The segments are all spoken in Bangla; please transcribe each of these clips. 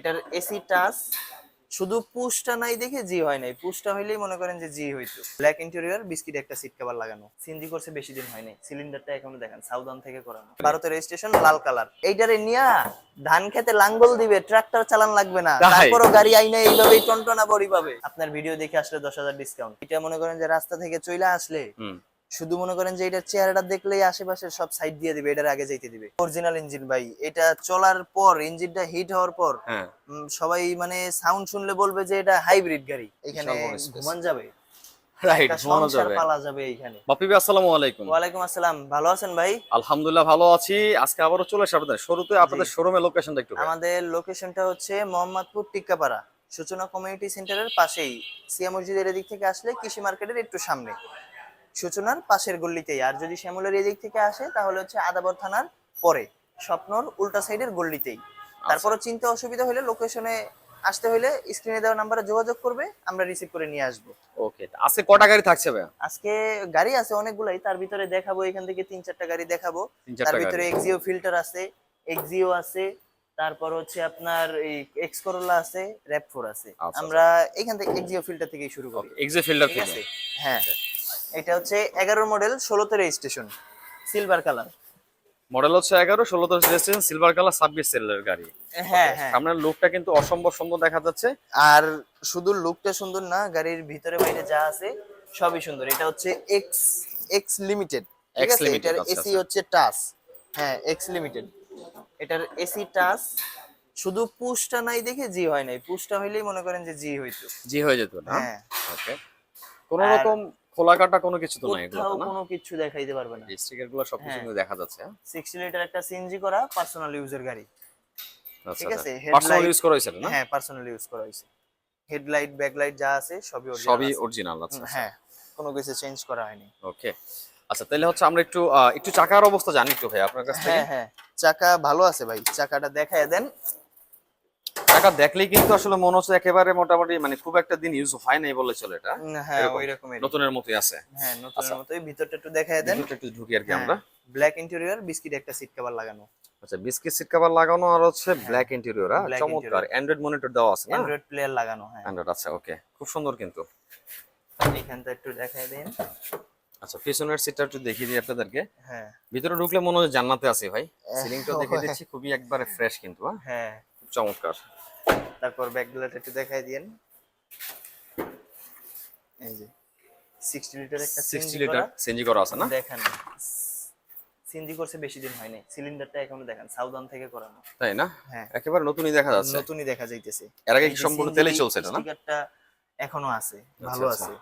এটার এসি টাচ শুধু পুশটা নাই দেখে জি হয় নাই। পুশটা হইলেই মনে করেন যে জি হইতো। ব্ল্যাক ইন্টেরিয়র বিস্কিট একটা সিট কভার লাগানো। সিনজি করছে বেশি দিন হয়নি। সিলিন্ডারটা এখনও দেখেন সাউদান থেকে করানো। ভারতের রেজিস্ট্রেশন লাল কালার এইটারে নিয়া ধান খেতে লাঙ্গল দিবে ট্রাক্টর চালান লাগবে না? তারপরও গাড়ি আইনা এইভাবেই টনটনা বড়ি পাবে। আপনার ভিডিও দেখে আসলে দশ হাজার ডিসকাউন্ট এটা মনে করেন যে রাস্তা থেকে চলে আসলে শুধু মনে করেন যে এটা চেহারাটা দেখলেই আশেপাশে সব সাইড দিয়ে দিবে এটার আগে যাইতে দিবে। অরিজিনাল ইঞ্জিন ভাই এটা চলার পর ইঞ্জিনটা হিট হওয়ার পর হ্যাঁ। সবাই মানে সাউন্ড শুনলে বলবে যে এটা হাইব্রিড গাড়ি এখানে ঘুমান যাবে। রাইট ঘুমানো যাবে। পালা যাবে এখানে বাপি ভাই আসসালামু আলাইকুম। আসসালাম। ভালো আছেন ভাই? আলহামদুলিল্লাহ ভালো আছি। আজকে আবারও চলে এসে আপনাদের শুরুতে আপনাদের শোরুমের লোকেশনটা একটু আমাদের লোকেশনটা হচ্ছে মোহাম্মদপুর টিক্কাপাড়া সূচনা কমিউনিটি সেন্টারের পাশেই। সিয়া মসজিদের এদিক থেকে আসলে কৃষি মার্কেটের একটু সামনে। সূচনার পাশের গল্লিতেই। আর যদি শ্যামলের এদিক থেকে আসে তাহলে হচ্ছে আদাবর থানার পরে স্বপ্নর উল্টা সাইডের গল্লিতেই। তারপরে চিন্তা অসুবিধা হলে লোকেশনে আসতে হলে স্ক্রিনে দেওয়া নাম্বারে যোগাযোগ করবে আমরা রিসিভ করে নিয়ে আসব। ওকে আজকে কটা গাড়ি থাকছে ভাই আজকে গাড়ি আছে অনেকগুলাই তার ভিতরে দেখাবো এখান থেকে তিন চারটা গাড়ি দেখাবো। তার ভিতরে এক্সিও ফিল্টার আছে এক্সিও আছে তারপর হচ্ছে আপনার এই এক্স করোলা আছে র্যাপ ফোর আছে। আচ্ছা, আমরা এখান থেকে এক্সিও ফিল্টার থেকেই শুরু করি। এক্সে ফিল্ডার ঠিক আছে? হ্যাঁ। এটা হচ্ছে এগারো মডেল ষোলোতে রেজিস্ট্রেশন সিলভার কালার মডেল হচ্ছে এগারো ষোলো দশ রেজিস্ট্রেশন সিলভার কালার ছাব্বিশ সেলের গাড়ি। হ্যাঁ হ্যাঁ। সামনের লুকটা কিন্তু অসম্ভব সুন্দর দেখা যাচ্ছে। আর শুধু লুকটা সুন্দর না গাড়ির ভিতরে বাইরে যা আছে সবই সুন্দর। এটা হচ্ছে এক্স এক্স লিমিটেড এটার আচ্ছা, এসি। হচ্ছে টাচ হ্যাঁ এক্স লিমিটেড এটার এসি টাচ শুধু পুশটা নাই দেখে জি হয় নাই। পুশটা হইলেই মনে করেন যে জি হইতো। জি হয়ে যেত না? হ্যাঁ। ওকে কোনো আর- রকম খোলা কাটা কোনো কিছু তো নাই এগুলো না? কোনো কিছু দেখাইতে পারবে না। স্টিকারগুলো সবকিছু হ্যাঁ। কিন্তু দেখা যাচ্ছে হ্যাঁ? সিক্সটি লিটার একটা সিএনজি করা পার্সোনাল ইউজের গাড়ি। আচ্ছা ঠিক আছে, পার্সোনাল ইউজ করা হয়েছে না? হ্যাঁ পার্সোনাল ইউজ করা হয়েছে। হেডলাইট ব্যাকলাইট যা আছে সবই original সবই অরিজিনাল আচ্ছা হ্যাঁ কোনো কিছু চেঞ্জ করা হয়নি। ওকে। আচ্ছা তাহলে হচ্ছে আমরা একটু একটু চাকার অবস্থা জানি একটু ভাই আপনার কাছ থেকে। হ্যাঁ হ্যাঁ। চাকা ভালো আছে ভাই চাকাটা দেখায় দেন। চাকা দেখলেই কিন্তু আসলে মনে হচ্ছে একেবারে মোটামুটি মানে খুব একটা দিন ইউজ হয় নাই বলে চলে এটা। হ্যাঁ ওই রকমের নতুনের মতোই আছে। হ্যাঁ নতুনের মতোই। ভিতরটা একটু দেখায় দেন। ভিতরটা একটু ঢুকি আর কি আমরা। ব্ল্যাক ইন্টেরিয়র বিস্কিট একটা সিট কভার লাগানো। আচ্ছা বিস্কিট সিট কভার লাগানো আর হচ্ছে ব্ল্যাক ইন্টেরিয়র হ্যাঁ। Black চমৎকার। অ্যান্ড্রয়েড মনিটর দেওয়া আছে না? অ্যান্ড্রয়েড প্লেয়ার লাগানো হ্যাঁ। অ্যান্ড্রয়েড আচ্ছা ওকে খুব সুন্দর কিন্তু। এখানটা একটু দেখায় দেন। আচ্ছা পিছনের সিটটা একটু দেখিয়ে দিই আপনাদেরকে। হ্যাঁ। ভিতরে ঢুকলে মনে হয় জান্নাতে আছে ভাই। সিলিংটা দেখিয়ে দিচ্ছি। খুবই একবারে ফ্রেশ কিন্তু হ্যাঁ? হ্যাঁ। খুব চমৎকার। তারপর ব্যাকগুলোটা একটু দেখাই দিয়েন। এই যে 60 লিটার একটা 60 লিটার সিএনজি করা আছে না? দেখেন সিনজি করছে বেশি দিন হয়নি সিলিন্ডারটা এখনও দেখেন সাউদান থেকে করানো। তাই না? হ্যাঁ। একেবারে নতুনই দেখা যাচ্ছে। নতুনই দেখা যাইতেছে। এর আগে কি সম্পূর্ণ তেলেই চলছে এটা না? স্টিকারটা এখনও আছে ভালো আচ্ছা। আছে।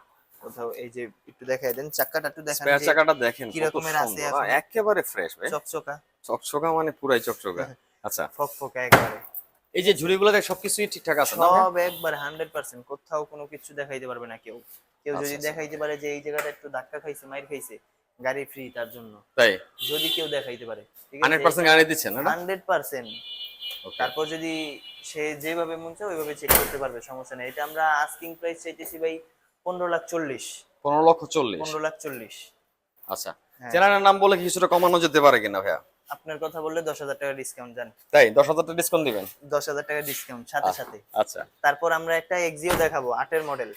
কোথাও এই যে একটু দেখাই দেন চাকাটা একটু দেখান স্পেয়ার চাকাটা দেখেন কি রকমের আছে একেবারে ফ্রেশ ভাই। চকচকা। চকচকা মানে পুরাই চকচকা। আচ্ছা। ফক ফকফকা একবারে। এই যে ঝুড়িগুলো দেখ সবকিছুই ঠিকঠাক আছে সব একবার হান্ড্রেড পার্সেন্ট কোথাও কোনো কিছু দেখাইতে পারবে না কেউ। কেউ আচ্ছা, যদি আচ্ছা। দেখাইতে পারে যে এই জায়গাটা একটু ধাক্কা খাইছে মাইর খাইছে গাড়ি ফ্রি তার জন্য। তাই? যদি কেউ দেখাইতে পারে হান্ড্রেড পার্সেন্ট গ্যারান্টি দিচ্ছেন না হান্ড্রেড পার্সেন্ট Okay. তারপর যদি সে যেভাবে মন চায় ওইভাবে চেক করতে পারবে সমস্যা নেই। এটা আমরা আস্কিং প্রাইস চাইতেছি ভাই পনেরো লাখ চল্লিশ। পনেরো লক্ষ চল্লিশ। পনেরো লাখ চল্লিশ। আচ্ছা। হ্যাঁ। চেনার নাম বলে কিছুটা কমানো যেতে পারে কিনা ভাইয়া? আপনার কথা বললে দশ হাজার টাকা ডিসকাউন্ট যান তাই? দশ হাজার টাকা ডিসকাউন্ট দিবেন? দশ হাজার টাকা ডিসকাউন্ট সাথে সাথে। আচ্ছা। তারপর আমরা একটা এক্সিও দেখাবো আটের মডেল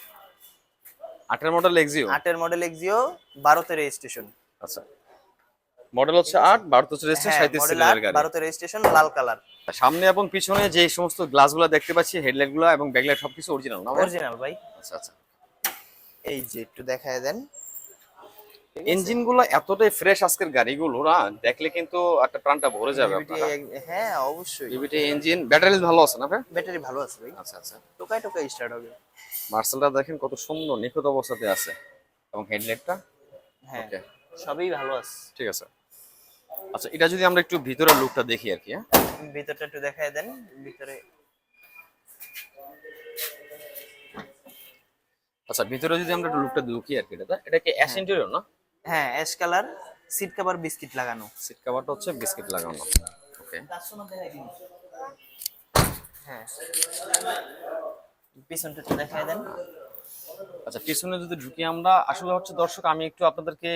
আটের মডেল এক্সিও আটের মডেল এক্সিও বারোতে রেজিস্ট্রেশন আচ্ছা। মডেল হচ্ছে আট বারো তো রেজিস্ট্রেশন সাঁত্রিশ সিলিন্ডার গাড়ি। বারোতে রেজিস্ট্রেশন লাল কালার। সামনে এবং পিছনে যে সমস্ত গ্লাসগুলো দেখতে পাচ্ছি হেডলাইটগুলো এবং ব্যাকলাইট সবকিছু অরিজিনাল না অরিজিনাল ভাই। আচ্ছা আচ্ছা। এই যে একটু দেখায় দেন। ইঞ্জিনগুলো এতটাই ফ্রেশ আজকের গাড়িগুলো না? দেখলে কিন্তু একটা প্রাণটা ভরে যাবে হ্যাঁ অবশ্যই। ইভিটি ইঞ্জিন ব্যাটারি ভালো আছে না ভাই? ব্যাটারি ভালো আছে ভাই। আচ্ছা আচ্ছা। টোকায় টোকায় স্টার্ট হবে। মার্সেলটা দেখেন কত সুন্দর নিখুঁত অবস্থাতে আছে। এবং হেডলাইটটা হ্যাঁ সবই ভালো আছে। ঠিক আছে। আচ্ছা এটা যদি আমরা একটু ভিতরের লুকটা দেখি আর কি হ্যাঁ? ভিতরটা একটু দেখায় দেন ভিতরে। আচ্ছা ভিতরে যদি আমরা একটু লুকটা দেখি আর কি এটা এটা কি অ্যাশ ইন্টেরিয়র না? হ্যাঁ ash colour seat cover biscuit লাগানো। সিট কভারটা হচ্ছে বিস্কিট লাগানো। ওকে হ্যাঁ। পিছনটা একটু দেখায় দেন। আচ্ছা পিছনে যদি ঢুকি আমরা আসলে হচ্ছে দর্শক আমি একটু আপনাদেরকে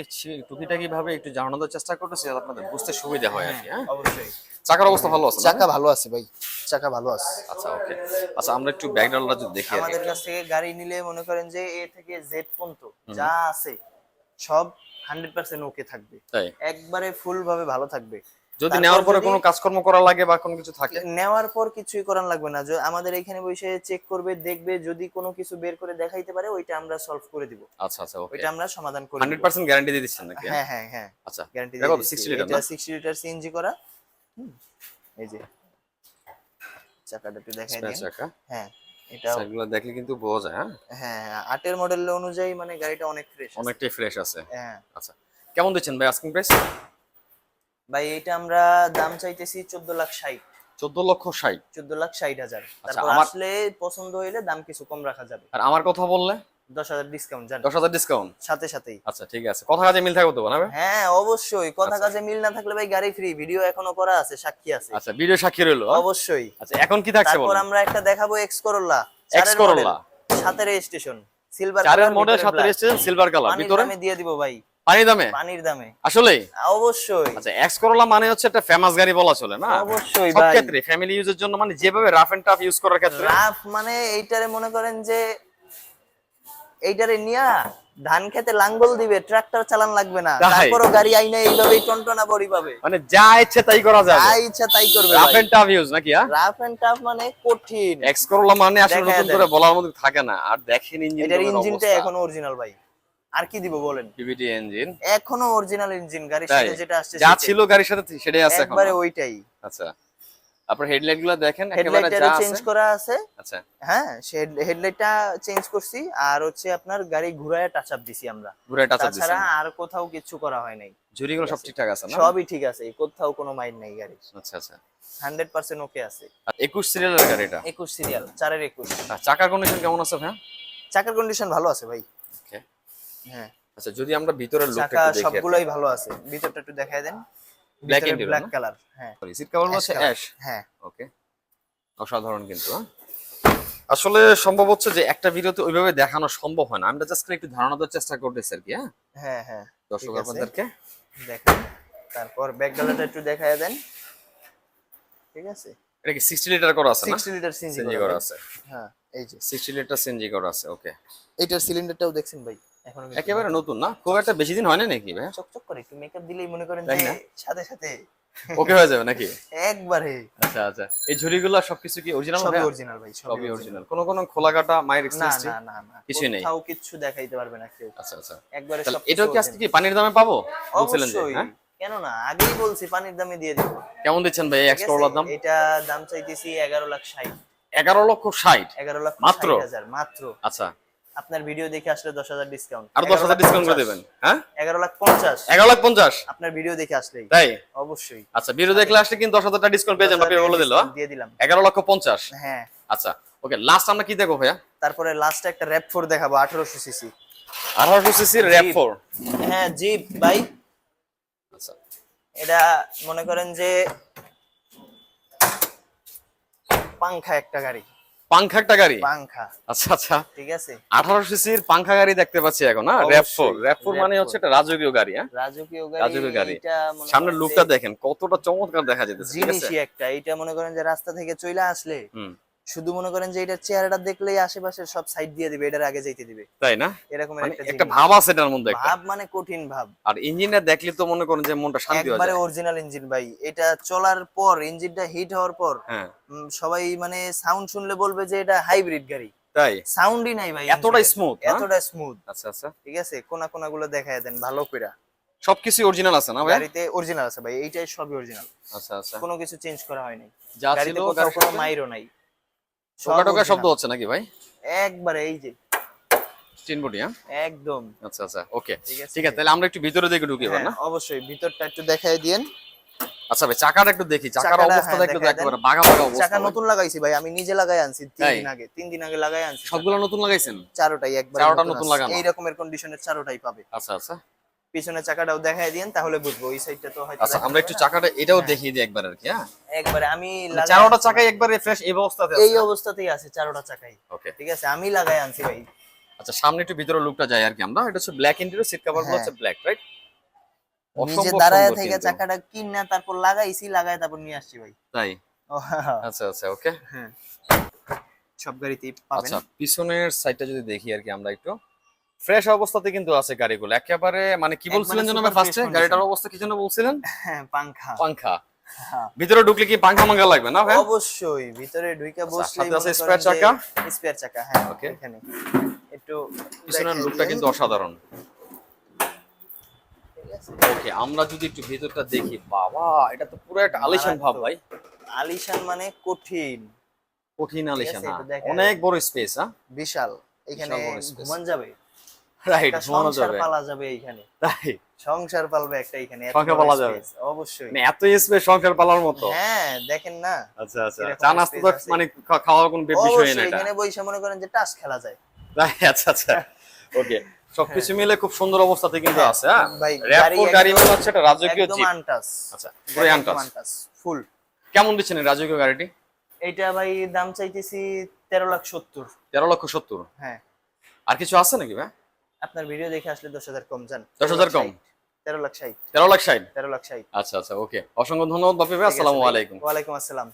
টুকিটাকি ভাবে একটু জানানোর চেষ্টা করতেছি যাতে আপনাদের বুঝতে সুবিধা হয় আর কি হ্যাঁ? অবশ্যই। চাকার অবস্থা ভালো আছে চাকা ভালো আছে ভাই চাকা ভালো আছে। আচ্ছা ওকে আচ্ছা আমরা একটু ব্যাকগ্রাউন্ডটা যদি দেখি আমাদের কাছ থেকে গাড়ি নিলে মনে করেন যে এ থেকে জেড পর্যন্ত যা আছে সব হান্ড্রেড পার্সেন্ট ওকে থাকবে। একবারে ফুল ভাবে ভালো থাকবে। যদি নেওয়ার পরে কোনো কাজকর্ম করা লাগে বা কোনো কিছু থাকে? নেওয়ার পর কিছুই করার লাগবে না। যে আমাদের এখানে বসে চেক করবে দেখবে যদি কোনো কিছু বের করে দেখাইতে পারে ওইটা আমরা সলভ করে দিব। আচ্ছা আচ্ছা ওকে ওইটা আমরা সমাধান করে হান্ড্রেড দিব। পার্সেন্ট গ্যারান্টি দিয়ে দিচ্ছেন নাকি? হ্যাঁ হ্যাঁ হ্যাঁ। আচ্ছা। গ্যারান্টি দেখো সিক্সটি লিটার এটা না 60 লিটার সিএনজি করা এই যে। চাকাটা একটু দেখাই দিন। চাকা। হ্যাঁ। এটা সেগুলো দেখলে কিন্তু বোঝা যায় হ্যাঁ? হ্যাঁ হ্যাঁ, আটের মডেল অনুযায়ী মানে গাড়িটা অনেক ফ্রেশ অনেকটাই ফ্রেশ আছে। হ্যাঁ। আচ্ছা কেমন দিচ্ছেন ভাই আস্কিং প্রাইস ভাই এটা আমরা দাম চাইতেছি চোদ্দ লাখ ষাট। চোদ্দ লক্ষ ষাট। চোদ্দ লাখ ষাট হাজার। আচ্ছা, তারপর আসলে পছন্দ হইলে দাম কিছু কম রাখা যাবে। আর আমার কথা বললে? দশ হাজার ডিসকাউন্ট জান ডিসকাউন্ট সাথে সাথেই। আচ্ছা ঠিক আছে। কথা কাজে মিল থাকবে তো না হ্যাঁ অবশ্যই। কথা আচ্ছা। কাজে মিল না থাকলে ভাই গাড়ি ফ্রি ভিডিও এখনও করা আছে সাক্ষী আছে। আচ্ছা ভিডিও সাক্ষী রইল অবশ্যই। আচ্ছা এখন কি থাকছে তারপর আমরা একটা দেখাবো এক্স করোলা। সাথে রেজিস্ট্রেশন সিলভার চারের মডেল সাথে রেজিস্ট্রেশন সিলভার কালার পানির ভিতরে? দামে দিয়ে দিব ভাই। পানি দামে? পানির দামে। আসলেই? অবশ্যই। আচ্ছা এক্স করোলা মানে হচ্ছে একটা ফেমাস গাড়ি বলা চলে না? অবশ্যই ভাই। ক্ষেত্রে ফ্যামিলি ইউজের জন্য মানে যেভাবে রাফ এন্ড টাফ ইউজ করার ক্ষেত্রে। রাফ মানে এইটারে মনে করেন যে এইটারে নিয়া ধান খেতে লাঙ্গল দিবে ট্রাক্টর চালান লাগবে না? তারপরও গাড়ি আইনা এইভাবেই টনটনা বড়ি পাবে। মানে যা ইচ্ছে তাই করা যাবে। যা ইচ্ছা তাই করবে রাফ এন্ড টাফ ইউজ নাকি হ্যাঁ? রাফ এন্ড টাফ মানে কঠিন। এক্স করোলা মানে আসলে নতুন করে বলার মধ্যে থাকে না। আর দেখেন ইঞ্জিন এটার ইঞ্জিনটা এখনও অরিজিনাল ভাই। আর কি দিব বলেন? পিভিটি ইঞ্জিন এখনও অরিজিনাল ইঞ্জিন গাড়ির সাথে যেটা আসছে যা ছিল গাড়ির সাথে সেটাই আছে এখন। একবারে ওইটাই। আচ্ছা। আপনার হেডলাইটগুলো দেখেন একেবারে চেঞ্জ করা আছে। আচ্ছা। হ্যাঁ হেডলাইটটা চেঞ্জ করছি আর হচ্ছে আপনার গাড়ি ঘুরায় টাচ আপ দিছি আমরা। ঘুরে টাচ আপ তাছাড়া আর কোথাও কিছু করা হয় নাই। ঝুরিগুলো সব ঠিকঠাক আছে না? সবই ঠিক আছে কোথাও কোনো মাইন্ড নাই গাড়ির। আচ্ছা আচ্ছা। হান্ড্রেড পার্সেন্ট ওকে আছে। আর একুশ সিরিয়ালের গাড়ি এটা একুশ সিরিয়াল চারের একুশ। আর চাকার কন্ডিশন কেমন আছে ভাই চাকার কন্ডিশন ভালো আছে ভাই। ওকে হ্যাঁ। আচ্ছা যদি আমরা ভিতরের লুকটা চাকা একটু দেখি সবগুলোই ভালো আছে। ভিতরটা একটু দেখায় দেন। Black interior, ব্ল্যাক কালার হ্যাঁ। সিট কভার হচ্ছে অ্যাশ হ্যাঁ। ওকে অসাধারণ কিন্তু হ্যাঁ? আসলে সম্ভব হচ্ছে যে একটা ভিডিওতে ওইভাবে দেখানো সম্ভব হয় না। আমরা জাস্ট একটু ধারণা দেওয়ার চেষ্টা করতেছি আর কি হ্যাঁ? হ্যাঁ হ্যাঁ। দর্শক আপনাদেরকে। দেখেন তারপর ব্যাক ডালাটা একটু দেখায় দেন। ঠিক আছে? এটা কি সিক্সটি লিটার করা আছে না? সিক্সটি লিটার সিএনজি করা আছে। হ্যাঁ এই যে। সিক্সটি লিটার সিএনজি করা আছে ওকে এইটার সিলিন্ডারটাও দেখছেন ভাই। একেবারে নতুন। না? খুব একটা বেশি দিন হয় না নাকি ভাই? চকচক করে একটু মেকআপ দিলেই মনে করেন যে সাথে সাথে। ওকে হয়ে যাবে নাকি? একবারে। আচ্ছা আচ্ছা। এই ঝুড়িগুলো সবকিছু কি অরিজিনাল সবই অরিজিনাল ভাই সবই অরিজিনাল কোনো কোনো খোলা কাটা মায়ের না না না না। কিছুই নেই। কোথাও কিচ্ছু দেখাইতে পারবে না কেউ। আচ্ছা আচ্ছা। একবারে সব এটাও কি আজকে কি পানির দামে পাবো? বলছিলেন যে হ্যাঁ? কেন না আগেই বলছি পানির দামে দিয়ে দিব। কেমন দিচ্ছেন ভাই ঠিক এক্স দাম? এটা দাম চাইতেছি এগারো লাখ ষাট। এগারো লক্ষ ষাট? এগারো লাখ মাত্র? মাত্র। আচ্ছা। আপনার ভিডিও দেখে আসলে দশ হাজার ডিসকাউন্ট আর দশ হাজার ডিসকাউন্ট করে দেবেন হ্যাঁ? এগারো লাখ পঞ্চাশ। এগারো লাখ পঞ্চাশ? আপনার ভিডিও দেখে আসলে তাই? অবশ্যই। আচ্ছা ভিডিও দেখলে আসলে কিন্তু দশ হাজার টাকা ডিসকাউন্ট পেয়ে যাবেন আপনি বলে দিল হ্যাঁ? দিয়ে দিলাম। এগারো লক্ষ পঞ্চাশ। হ্যাঁ। আচ্ছা ওকে লাস্ট আমরা কি দেখব ভাইয়া? তারপরে লাস্টে একটা র্যাপ ফোর দেখাবো আঠারোশো সিসি আঠারোশো সিসির র্যাপ ফোর হ্যাঁ জিপ ভাই। আচ্ছা। এটা মনে করেন যে পাংখা একটা গাড়ি। পাংখা একটা গাড়ি? পাংখা। আচ্ছা আচ্ছা। ঠিক আছে। আঠারো সিসির পাংখা গাড়ি দেখতে পাচ্ছি এখন না র্যাপ ফোর অবশ্যই, র্যাপ ফোর মানে হচ্ছে একটা রাজকীয় গাড়ি হ্যাঁ? রাজকীয় রাজকীয় গাড়ি। সামনে লুকটা দেখেন কতটা চমৎকার দেখা যেতেছে ঠিক আছে? একটা। এটা মনে করেন যে রাস্তা থেকে চলে আসলে হুম। শুধু মনে করেন যে এটা চেহারাটা দেখলেই আশেপাশে সব সাইড দিয়ে দিবে এটার আগে যাইতে দিবে। তাই না? এরকমের মানে একটা ভাব আছে এটার মধ্যে ভাব মানে কঠিন ভাব। আর ইঞ্জিনটা দেখলে তো মনে করেন যে মনটা শান্তি হয়ে একবারে অরিজিনাল ইঞ্জিন ভাই। এটা চলার পর ইঞ্জিনটা হিট হওয়ার পর হ্যাঁ। সবাই মানে সাউন্ড শুনলে বলবে যে এটা হাইব্রিড গাড়ি। তাই? সাউন্ডই নাই ভাই এতটা না? এতটা স্মুথ আচ্ছা আচ্ছা। ঠিক আছে? কোনা কোনা গুলো দেখায় দেন ভালো কইরা। সবকিছু অরিজিনাল আছে না ভাই? গাড়িতে অরিজিনাল আছে ভাই এইটাই সবই অরিজিনাল আচ্ছা আচ্ছা। কোনো কিছু চেঞ্জ করা হয়নি যা ছিল গাড়িতে কোনো মাইরও নাই। টোকা টোকা শব্দ হচ্ছে নাকি ভাই? একবারে এই যে। চিনবটি হ্যাঁ? একদম। আচ্ছা আচ্ছা ওকে। ঠিক আছে। তাহলে আমরা একটু ভিতরে দিকে ঢুকি না হ্যাঁ, অবশ্যই ভিতরটা একটু দিয়েন। আচ্ছা ভাই চাকাটা একটু দেখি চাকার হ্যাঁ। একেবারে বাঘা বাঘা অবস্থা চাকা নতুন লাগাইছি ভাই আমি নিজে লাগাই আনছি তিন দিন আগে তিন দিন আগে লাগাই আনছি। সবগুলো নতুন লাগাইছেন? চারোটাই একবার চারোটা নতুন লাগানো? এই রকমের কন্ডিশনের চারোটাই পাবে। আচ্ছা আচ্ছা। পিছনে চাকাটাও দেখাই দিন তাহলে বুঝব। ওই সাইডটা তো হয়তো আচ্ছা আমরা একটু চাকাটা এটাও দেখিয়ে দিই একবার আর কি হ্যাঁ? একবারে আমি মানে চারোটা চাকাই একবারে ফ্রেশ এই অবস্থাতে আছে? এই অবস্থাতেই আছে চারোটা চাকাই। ওকে ঠিক আছে আমি লাগাই আনছি ভাই। আচ্ছা সামনে একটু ভিতরে লুকটা যাই আর কি আমরা। এটা হচ্ছে ব্ল্যাক ইন্টেরিয়র সিট কভারগুলো হ্যাঁ। হচ্ছে ব্ল্যাক রাইট নিজে দাঁড়ায় থেকে চাকাটা কিনা তারপর লাগাইছি লাগাই তারপর নিয়ে আসছি ভাই। তাই? আচ্ছা আচ্ছা ওকে হ্যাঁ। সব গাড়িতেই পাবেন। আচ্ছা পিছনের সাইডটা যদি দেখি আর কি আমরা একটু। ফ্রেশ অবস্থাতে কিন্তু আছে গাড়িগুলো। একেবারে মানে কি বলছিলেন যেন ফার্স্টে গাড়িটার অবস্থা কি জন্য বলছিলেন? হ্যাঁ পাংখা। পাংখা। হ্যাঁ। ভিতরে ঢুকলে কি পাংখা মাঙ্গা লাগবে না ভাই? অবশ্যই ভিতরে ঢুকে বসলে সাথে আছে spare চাকা? স্পেয়ার চাকা হ্যাঁ Okay. এখানে। একটু পিছনের লুকটা কিন্তু অসাধারণ। ওকে আমরা যদি একটু ভেতরটা দেখি বাবা এটা তো পুরো একটা আলিশান ভাব ভাই। আলিশান মানে কঠিন। কঠিন আলিশান হ্যাঁ। অনেক বড় স্পেস হ্যাঁ। বিশাল। এখানে। ঘুমান যাবে? রাইট সংসার পালা যাবে এইখানে। তাই সংসার পালবে একটা এখানে সংসার পালা যাবে? অবশ্যই। মানে এত স্পেস সংসার পালার মতো। হ্যাঁ দেখেন না। আচ্ছা আচ্ছা। চা নাস্তা তো মানে খাওয়ার কোনো বিষয় না এটা। এখানে বসে মনে করেন যে টাস খেলা যায়। আচ্ছা আচ্ছা। ওকে সবকিছু মিলে খুব সুন্দর অবস্থাতে কিন্তু হ্যাঁ, আছে হ্যাঁ? ভাই, র্যাপো গাড়ি মানে হচ্ছে এটা রাজকীয় জিপ আনটাস আচ্ছা পুরো আনটাস ফুল কেমন দিচ্ছেন রাজকীয় গাড়িটি? এইটা ভাই দাম চাইতেছি তেরো লাখ সত্তর। তেরো লক্ষ সত্তর। হ্যাঁ। আর কিছু আছে নাকি ভাই? আপনার ভিডিও দেখে আসলে দশ হাজার কম যান 10,000 কম? তেরো লাখ ষাট। তেরো লাখ ষাট? তেরো লাখ ষাট। আচ্ছা আচ্ছা ওকে। অসংখ্য ধন্যবাদ বাপি ভাই আসসালামু আলাইকুম। ওয়ালাইকুম আসসালাম।